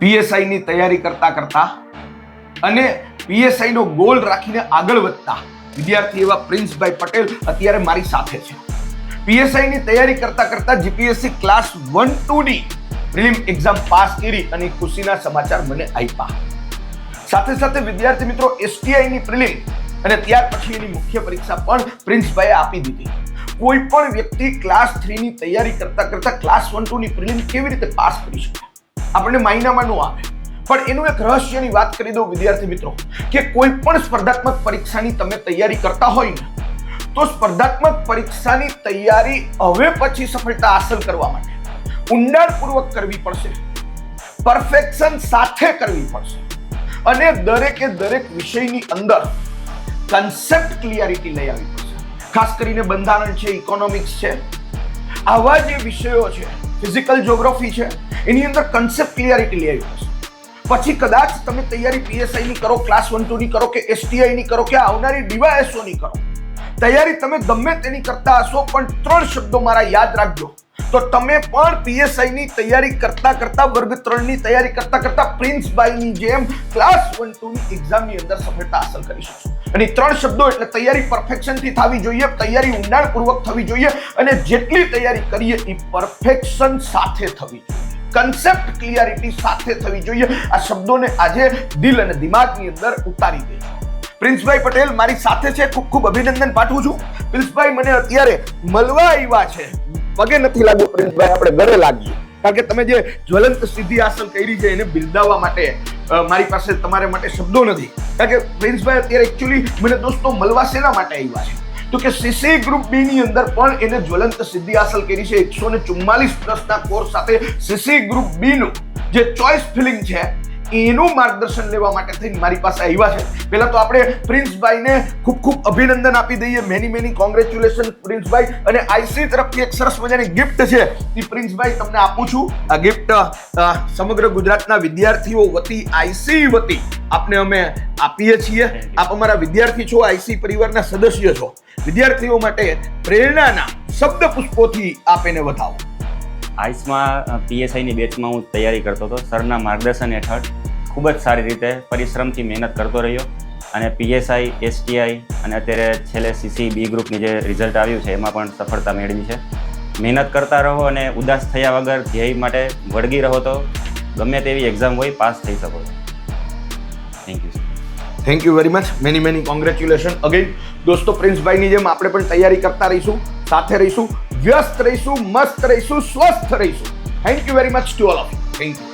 પીએસઆઈની તૈયારી કરતા કરતા અને પીએસઆઈ નો ગોલ રાખીને આગળ વધતા વિદ્યાર્થી એવા પ્રિન્સભાઈ પટેલ અત્યારે મારી સાથે છે. પીએસઆઈ ની તૈયારી કરતા કરતા જીપીએસસી ક્લાસ વન ટુ ની પ્રિલિમ એક્ઝામ પાસ કરી અને ખુશીના સમાચાર મને આપ્યા સાથે સાથે વિદ્યાર્થી મિત્રો એસટીઆઈ ની પ્રિલિમ અને ત્યાર પછી એની મુખ્ય પરીક્ષા પણ પ્રિન્સભાઈએ આપી દીધી. કોઈ પણ વ્યક્તિ ક્લાસ થ્રી ની તૈયારી કરતા કરતા ક્લાસ વન ટુ ની પ્રિલિમ કેવી રીતે પાસ કરી શકે? આપણને માઇનામાં ન આવે. પણ એનું એક રહસ્યની વાત કરી દઉં વિદ્યાર્થી મિત્રો, કે કોઈ પણ સ્પર્ધાત્મક પરીક્ષાની તમે તૈયારી કરતા હોય ને, તો સ્પર્ધાત્મક પરીક્ષાની તૈયારી હવે પછી સફળતા હાંસલ કરવા માટે ઊંડાણપૂર્વક કરવી પડશે. પરફેક્શન સાથે કરવી પડશે. અને દરેકે દરેક વિષયની અંદર કન્સેપ્ટ ક્લિયરિટી લઈ આવી પડશે. ખાસ કરીને બંધારણ છે ઇકોનોમિક્સ છે. આવા જે વિષયો છે ફિઝિકલ જ્યોગ્રાફી છે, એની અંદર કન્સેપ્ટ ક્લિયરિટી લઈ પડશે. પછી કદાચ તમે તૈયારી પીએસઆઈની કરો ક્લાસ વન ટુની કરો કે એસટીઆઈની કરો કે આવનારી ડીવાયએસઓની કરો. તૈયારી તમે ગમે તેની કરતા હશો, પણ ત્રણ શબ્દો મારા યાદ રાખજો. તો તમે પણ પીએસઆઈની તૈયારી કરતા કરતા, વર્ગ ત્રણની તૈયારી કરતા કરતા પ્રિન્સ બાઈની જેમ ક્લાસ વન ટુની એક્ઝામની અંદર સફળતા હાંસલ કરી શકશો. અને ત્રણ શબ્દો એટલે તૈયારી પરફેક્શનથી થવી જોઈએ, તૈયારી ઊંડાણપૂર્વક થવી જોઈએ અને જેટલી તૈયારી કરીએ એ પરફેક્શન સાથે થવી કન્સેપ્ટ ક્લિયરિટી સાથે થવી જોઈએ. આ શબ્દોને આજે દિલ અને દિમાગની અંદર ઉતારી દે. પ્રિન્સભાઈ પટેલ મારી સાથે છે. ખૂબ ખૂબ અભિનંદન પાઠવું છું. પ્રિન્સભાઈ, મને અત્યારે મળવા આવ્યા છે. પગે નથી લાગ્યું પ્રિન્સભાઈ, આપણે ઘરે લાગીએ. કારણ કે તમે જે જ્વલંત સિદ્ધિ હાંસલ કરી છે એને બિરદાવવા માટે મારી પાસે તમારે માટે શબ્દો નથી. કારણ કે પ્રિન્સભાઈ અત્યારે એકચ્યુઅલી મને દોસ્તો મળવા શેના માટે આવ્યા છે? તો કે સીસી ગ્રુપ બી ની અંદર પણ એને જ્વલંત સિદ્ધિ હાંસલ કરી છે એકસો ને ચુમ્માલીસ પ્લસના કોર્સ સાથે સીસી ગ્રુપ બી નું જે ચોઇસ ફિલિંગ છે એનું માર્ગદર્શન લેવા માટે થઈને મારી પાસે આવ્યા છે. પહેલા તો આપણે પ્રિન્સભાઈને ખૂબ ખૂબ અભિનંદન આપી દઈએ. મેની મેની કોંગ્રેચ્યુલેશન પ્રિન્સભાઈ અને આઈસી તરફથી એક સરસ મજાની ગિફ્ટ છે. એ પ્રિન્સભાઈ તમને આપું છું. આ ગિફ્ટ સમગ્ર ગુજરાતના વિદ્યાર્થીઓ વતી આઈસી વતી આપને અમે આપીએ છીએ. આપ અમારા વિદ્યાર્થી છો આઈસી પરિવારના સદસ્ય છો. વિદ્યાર્થીઓ માટે પ્રેરણાના શબ્દ પુષ્પોથી આપ એને વધાવો. આઈસમાં પીએસઆઈની બેચમાં હું તૈયારી કરતો હતો. સરના માર્ગદર્શન હેઠળ ખૂબ જ સારી રીતે પરિશ્રમથી મહેનત કરતો રહ્યો અને પીએસઆઈ, એસટીઆઈ અને અત્યારે છેલ્લે સીસી બી ગ્રુપની જે રિઝલ્ટ આવ્યું છે, એમાં પણ સફળતા મેળવી છે. મહેનત કરતા રહો અને ઉદાસ થયા વગર ધ્યેય માટે વળગી રહો તો ગમે તેવી એક્ઝામ હોય પાસ થઈ શકો thank you thank you very much many many congratulation again દોસ્તો પ્રિન્સભાઈની જેમ આપણે પણ તૈયારી કરતા રહીશું, સાથે રહીશું, વ્યસ્ત રહીશું, મસ્ત રહીશું, સ્વસ્થ રહીશું. Thank you very much to all of thank you